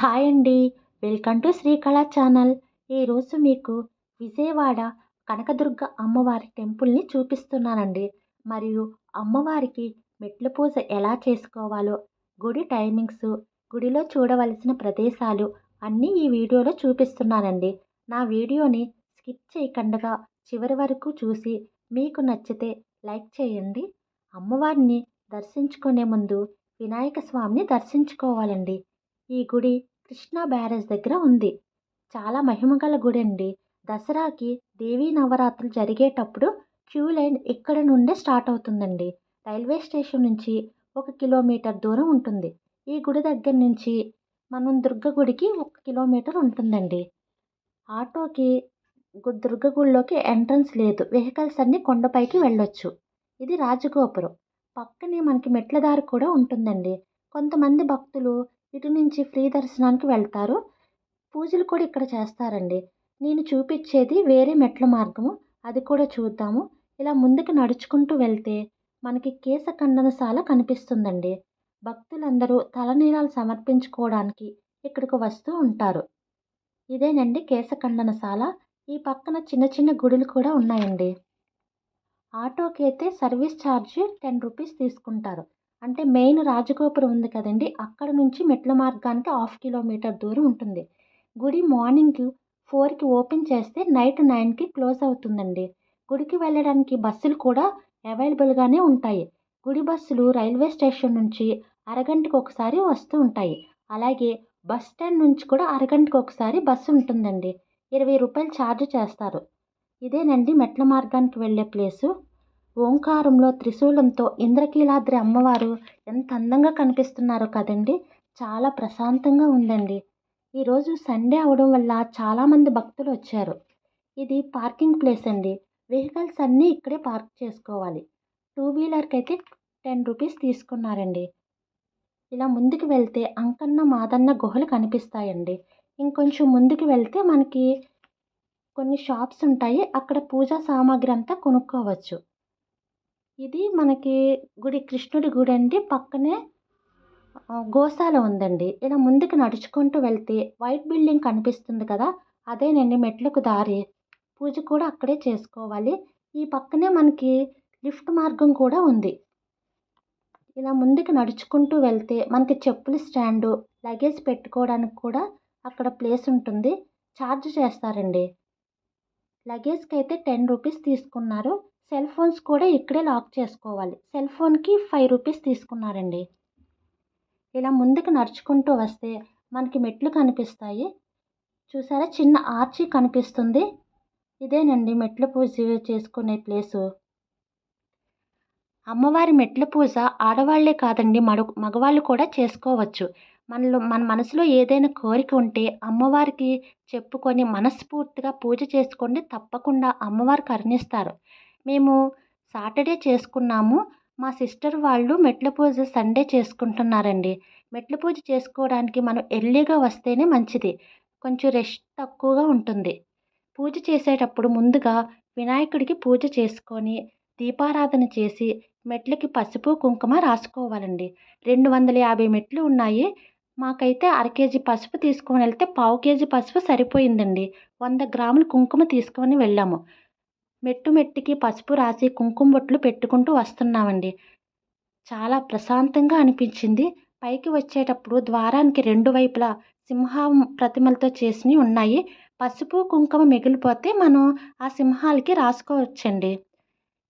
Hi అండి. వెల్కమ్ టు శ్రీకళా ఛానల్. ఈరోజు మీకు విజయవాడ కనకదుర్గ అమ్మవారి టెంపుల్ని చూపిస్తున్నానండి. మరియు అమ్మవారికి మెట్ల పూజ ఎలా చేసుకోవాలో గుడి టైమింగ్స్ గుడిలో చూడవలసిన ప్రదేశాలు అన్నీ ఈ వీడియోలో చూపిస్తున్నానండి. నా వీడియోని స్కిప్ చేయకుండా చివరి వరకు చూసి మీకు నచ్చితే లైక్ చేయండి. అమ్మవారిని దర్శించుకునే ముందు వినాయక స్వామిని దర్శించుకోవాలండి. ఈ గుడి కృష్ణా బ్యారేజ్ దగ్గర ఉంది. చాలా మహిమగల గుడి అండి దసరాకి దేవీ నవరాత్రులు జరిగేటప్పుడు క్యూ లైన్ ఇక్కడ నుండే స్టార్ట్ అవుతుందండి. రైల్వే స్టేషన్ నుంచి ఒక కిలోమీటర్ దూరం ఉంటుంది. ఈ గుడి దగ్గర నుంచి మనం దుర్గ గుడికి ఒక కిలోమీటర్ ఉంటుందండి. ఆటోకి గు- దుర్గ గుడిలోకి ఎంట్రన్స్ లేదు. వెహికల్స్ అన్నీ కొండపైకి వెళ్ళొచ్చు. ఇది రాజగోపురం. పక్కనే మనకి మెట్ల దారి కూడా ఉంటుందండి. కొంతమంది భక్తులు ఇటు నుంచి ఫ్రీ దర్శనానికి వెళ్తారు. పూజలు కూడా ఇక్కడ చేస్తారండి. నేను చూపించేది వేరే మెట్ల మార్గము. అది కూడా చూద్దాము. ఇలా ముందుకు నడుచుకుంటూ వెళ్తే మనకి కేశఖండనశాల కనిపిస్తుందండి. భక్తులందరూ తలనీలాలు సమర్పించుకోవడానికి ఇక్కడికి వస్తూ ఉంటారు. ఇదేనండి కేశఖండనశాల ఈ పక్కన చిన్న చిన్న గుడులు కూడా ఉన్నాయండి. ఆటోకి అయితే సర్వీస్ ఛార్జ్ టెన్ రూపీస్ తీసుకుంటారు. అంటే మెయిన్ రాజగోపురం ఉంది కదండి. అక్కడ నుంచి మెట్ల మార్గానికి హాఫ్ కిలోమీటర్ దూరం ఉంటుంది. గుడి మార్నింగ్ ఫోర్కి ఓపెన్ చేస్తే నైట్ నైన్కి క్లోజ్ అవుతుందండి. గుడికి వెళ్ళడానికి బస్సులు కూడా అవైలబుల్గానే ఉంటాయి. గుడి బస్సులు రైల్వే స్టేషన్ నుంచి అరగంటకు ఒకసారి వస్తూ ఉంటాయి. అలాగే బస్ స్టాండ్ నుంచి కూడా అరగంటకు ఒకసారి బస్సు ఉంటుందండి. ఇరవై రూపాయలు ఛార్జ్ చేస్తారు. ఇదేనండి మెట్ల మార్గానికి వెళ్ళే ప్లేసు. ఓంకారంలో త్రిశూలంతో ఇంద్రకీలాద్రి అమ్మవారు ఎంత అందంగా కనిపిస్తున్నారో కదండి. చాలా ప్రశాంతంగా ఉందండి. ఈరోజు సండే అవడం వల్ల చాలామంది భక్తులు వచ్చారు. ఇది పార్కింగ్ ప్లేస్ అండి. వెహికల్స్ అన్నీ ఇక్కడే పార్క్ చేసుకోవాలి. టూ వీలర్కి అయితే టెన్ రూపీస్ తీసుకున్నారండి. ఇలా ముందుకు వెళ్తే అంకన్న మాదన్న గుహలు కనిపిస్తాయండి. ఇంకొంచెం ముందుకు వెళ్తే మనకి కొన్ని షాప్స్ ఉంటాయి. అక్కడ పూజా సామాగ్రి అంతా కొనుక్కోవచ్చు. ఇది మనకి గుడి కృష్ణుడి గుడి అండి. పక్కనే గోశాల ఉందండి. ఇలా ముందుకు నడుచుకుంటూ వెళ్తే వైట్ బిల్డింగ్ కనిపిస్తుంది కదా అదేనండి మెట్లకు దారి. పూజ కూడా అక్కడే చేసుకోవాలి. ఈ పక్కనే మనకి లిఫ్ట్ మార్గం కూడా ఉంది. ఇలా ముందుకు నడుచుకుంటూ వెళ్తే మనకి చెప్పుల స్టాండు లగేజ్ పెట్టుకోవడానికి కూడా అక్కడ ప్లేస్ ఉంటుంది. ఛార్జ్ చేస్తారండి. లగేజ్కి అయితే టెన్ రూపీస్ తీసుకున్నారు. సెల్ ఫోన్స్ కూడా ఇక్కడే లాక్ చేసుకోవాలి. సెల్ ఫోన్కి ఫైవ్ రూపీస్ తీసుకున్నారండి. ఇలా ముందుకు నడుచుకుంటూ వస్తే మనకి మెట్లు కనిపిస్తాయి. చూసారా? చిన్న ఆర్చి కనిపిస్తుంది. ఇదేనండి మెట్ల పూజ చేసుకునే ప్లేసు. అమ్మవారి మెట్ల పూజ ఆడవాళ్ళే కాదండి మడు మగవాళ్ళు కూడా చేసుకోవచ్చు. మనలో మన మనసులో ఏదైనా కోరిక ఉంటే అమ్మవారికి చెప్పుకొని మనస్ఫూర్తిగా పూజ చేసుకోండి తప్పకుండా అమ్మవారు కరుణిస్తారు. మేము సాటర్డే చేసుకున్నాము. మా సిస్టర్ వాళ్ళు మెట్ల పూజ సండే చేసుకుంటున్నారండి. మెట్ల పూజ చేసుకోవడానికి మనం ఎర్లీగా వస్తేనే మంచిది. కొంచెం రెస్ట్ తక్కువగా ఉంటుంది. పూజ చేసేటప్పుడు ముందుగా వినాయకుడికి పూజ చేసుకొని దీపారాధన చేసి మెట్లకి పసుపు కుంకుమ రాసుకోవాలండి. రెండు వందల యాభై మెట్లు ఉన్నాయి. మాకైతే అర కేజీ పసుపు తీసుకొని వెళ్తే పావు కేజీ పసుపు సరిపోయిందండి. వంద గ్రాములు కుంకుమ తీసుకొని వెళ్ళాము. మెట్టు మెట్టుకి పసుపు రాసి కుంకుమ బొట్లు పెట్టుకుంటూ వస్తున్నామండి. చాలా ప్రశాంతంగా అనిపించింది. పైకి వచ్చేటప్పుడు ద్వారానికి రెండు వైపులా సింహం ప్రతిమలతో చేసినవి ఉన్నాయి. పసుపు కుంకుమ మిగిలిపోతే మనం ఆ సింహాలకి రాసుకోవచ్చండి.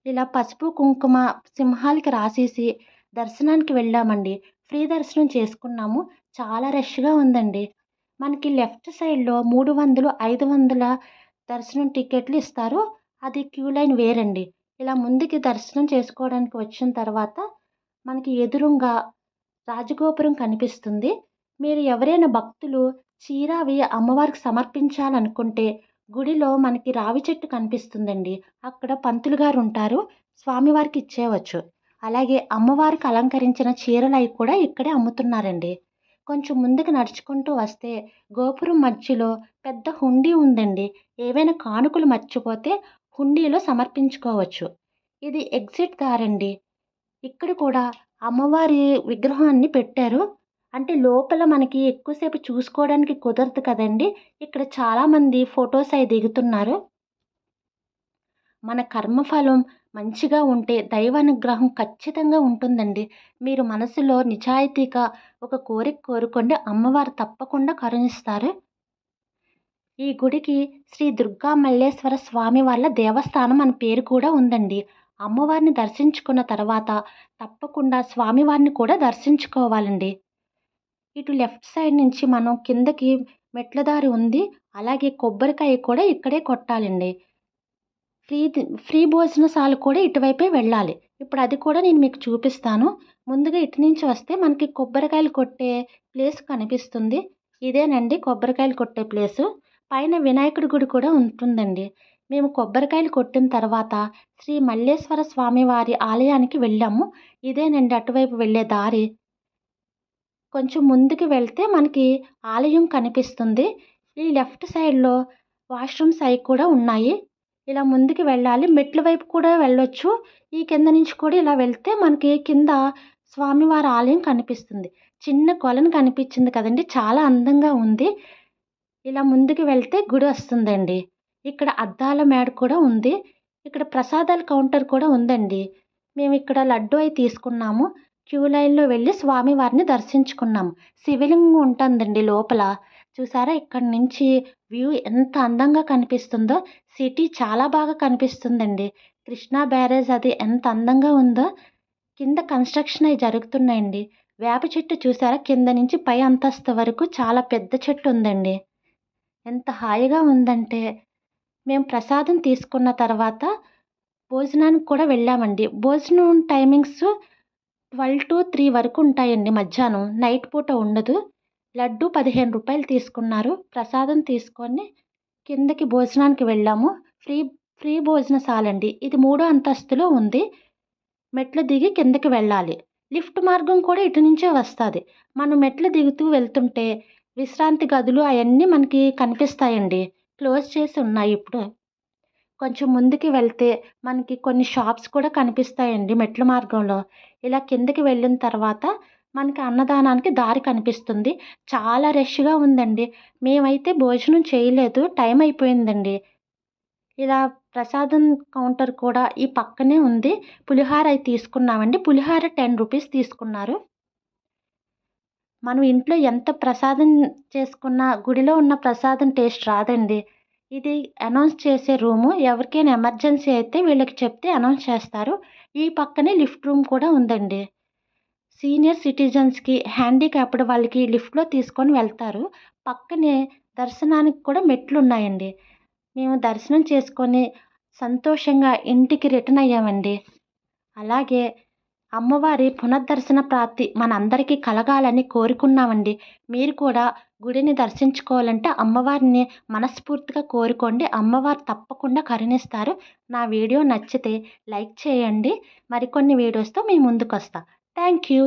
ఇలా పసుపు కుంకుమ సింహాలకి రాసేసి దర్శనానికి వెళ్ళామండి. ఫ్రీ దర్శనం చేసుకున్నాము. చాలా రష్గా ఉందండి. మనకి లెఫ్ట్ సైడ్లో మూడు వందలు ఐదు వందల దర్శనం టికెట్లు ఇస్తారు. అది క్యూ లైన్ వేరండి. ఇలా ముందుకి దర్శనం చేసుకోవడానికి వచ్చిన తర్వాత మనకి ఎదురుగా రాజగోపురం కనిపిస్తుంది. మీరు ఎవరైనా భక్తులు చీర అవి అమ్మవారికి సమర్పించాలనుకుంటే గుడిలో మనకి రావి చెట్టు కనిపిస్తుందండి. అక్కడ పంతులు గారు ఉంటారు. స్వామివారికి ఇచ్చేయవచ్చు. అలాగే అమ్మవారికి అలంకరించిన చీరలు అవి కూడా ఇక్కడే అమ్ముతున్నారండి. కొంచెం ముందుకు నడుచుకుంటూ వస్తే గోపురం మధ్యలో పెద్ద హుండీ ఉందండి. ఏవైనా కానుకలు మర్చిపోతే హుండీలో సమర్పించుకోవచ్చు. ఇది ఎగ్జిట్ దారండి ఇక్కడ కూడా అమ్మవారి విగ్రహాన్ని పెట్టారు. అంటే లోపల మనకి ఎక్కువసేపు చూసుకోవడానికి కుదరదు కదండి. ఇక్కడ చాలామంది ఫొటోస్ అవి దిగుతున్నారు. మన కర్మఫలం మంచిగా ఉంటే దైవానుగ్రహం ఖచ్చితంగా ఉంటుందండి. మీరు మనసులో నిజాయితీగా ఒక కోరిక కోరుకోండి. అమ్మవారు తప్పకుండా కరుణిస్తారు. ఈ గుడికి శ్రీ దుర్గా మల్లేశ్వర స్వామి వాళ్ళ దేవస్థానం అని పేరు కూడా ఉందండి. అమ్మవారిని దర్శించుకున్న తర్వాత తప్పకుండా స్వామివారిని కూడా దర్శించుకోవాలండి. ఇటు లెఫ్ట్ సైడ్ నుంచి మనం కిందకి మెట్ల దారి ఉంది. అలాగే కొబ్బరికాయ కూడా ఇక్కడే కొట్టాలండి. ఫ్రీ ఫ్రీ భోజనశాల కూడా ఇటువైపే వెళ్ళాలి. ఇప్పుడు అది కూడా నేను మీకు చూపిస్తాను. ముందుగా ఇటు నుంచి వస్తే మనకి కొబ్బరికాయలు కొట్టే ప్లేస్ కనిపిస్తుంది. ఇదేనండి కొబ్బరికాయలు కొట్టే ప్లేసు. పైన వినాయకుడి గుడి కూడా ఉంటుందండి. మేము కొబ్బరికాయలు కొట్టిన తర్వాత శ్రీ మల్లేశ్వర స్వామి వారి ఆలయానికి వెళ్ళాము. ఇదేనండి అటువైపు వెళ్ళే దారి. కొంచెం ముందుకు వెళ్తే మనకి ఆలయం కనిపిస్తుంది. ఈ లెఫ్ట్ సైడ్లో వాష్రూమ్స్ అవి కూడా ఉన్నాయి. ఇలా ముందుకు వెళ్ళాలి. మెట్ల వైపు కూడా వెళ్ళొచ్చు. ఈ కింద నుంచి కూడా ఇలా వెళ్తే మనకి కింద స్వామివారి ఆలయం కనిపిస్తుంది. చిన్న కొలను కనిపించింది కదండి. చాలా అందంగా ఉంది. ఇలా ముందుకు వెళ్తే గుడి వస్తుందండి. ఇక్కడ అద్దాల మేడ కూడా ఉంది. ఇక్కడ ప్రసాదాల కౌంటర్ కూడా ఉందండి. మేము ఇక్కడ లడ్డు అయి తీసుకున్నాము. క్యూ లైన్లో వెళ్ళి స్వామివారిని దర్శించుకున్నాము శివలింగం ఉంటుందండి లోపల. చూసారా ఇక్కడ నుంచి వ్యూ ఎంత అందంగా కనిపిస్తుందో. సిటీ చాలా బాగా కనిపిస్తుందండి. కృష్ణా బ్యారేజ్ అది ఎంత అందంగా ఉందో. కింద కన్స్ట్రక్షన్ అవి జరుగుతున్నాయండి. వేప చెట్టు చూసారా? కింద నుంచి పై అంతస్తు వరకు చాలా పెద్ద చెట్టు ఉందండి. ఎంత హాయిగా ఉందంటే మేము ప్రసాదం తీసుకున్న తర్వాత భోజనానికి కూడా వెళ్ళామండి. భోజనం టైమింగ్స్ ట్వెల్వ్ టు త్రీ వరకు ఉంటాయండి మధ్యాహ్నం. నైట్ పూట ఉండదు. లడ్డు పదిహేను రూపాయలు తీసుకున్నారు. ప్రసాదం తీసుకొని కిందకి భోజనానికి వెళ్ళాము. ఫ్రీ ఫ్రీ భోజనశాల అండి ఇది మూడో అంతస్తులో ఉంది. మెట్లు దిగి కిందకి వెళ్ళాలి. లిఫ్ట్ మార్గం కూడా ఇటు నుంచే వస్తుంది. మనం మెట్లు దిగుతూ వెళ్తుంటే విశ్రాంతి గదులు అవన్నీ మనకి కనిపిస్తాయండి. క్లోజ్ చేసి ఉన్నాయి ఇప్పుడు. కొంచెం ముందుకి వెళ్తే మనకి కొన్ని షాప్స్ కూడా కనిపిస్తాయండి మెట్ల మార్గంలో. ఇలా కిందకి వెళ్ళిన తర్వాత మనకి అన్నదానానికి దారి కనిపిస్తుంది. చాలా రష్గా ఉందండి. మేమైతే భోజనం చేయలేదు. టైం అయిపోయిందండి. ఇలా ప్రసాదం కౌంటర్ కూడా ఈ పక్కనే ఉంది. పులిహార అయి తీసుకున్నామండి. పులిహార టెన్ రూపీస్ తీసుకున్నారు. మనం ఇంట్లో ఎంత ప్రసాదం చేసుకున్నా గుడిలో ఉన్న ప్రసాదం టేస్ట్ రాదండి. ఇది అనౌన్స్ చేసే రూము. ఎవరికైనా ఎమర్జెన్సీ అయితే వీళ్ళకి చెప్తే అనౌన్స్ చేస్తారు. ఈ పక్కనే లిఫ్ట్ రూమ్ కూడా ఉందండి. సీనియర్ సిటిజన్స్కి హ్యాండిక్యాప్డ్ వాళ్ళకి లిఫ్ట్లో తీసుకొని వెళ్తారు. పక్కనే దర్శనానికి కూడా మెట్లు ఉన్నాయండి. మేము దర్శనం చేసుకొని సంతోషంగా ఇంటికి రిటర్న్ అయ్యామండి. అలాగే అమ్మవారి పునర్దర్శన ప్రాప్తి మనందరికీ కలగాలని కోరుకున్నామండి. మీరు కూడా గుడిని దర్శించుకోవాలంటే అమ్మవారిని మనస్ఫూర్తిగా కోరుకోండి. అమ్మవారు తప్పకుండా కరుణిస్తారు. నా వీడియో నచ్చితే లైక్ చేయండి. మరికొన్ని వీడియోస్తో మీ ముందుకు వస్తా థ్యాంక్ యూ.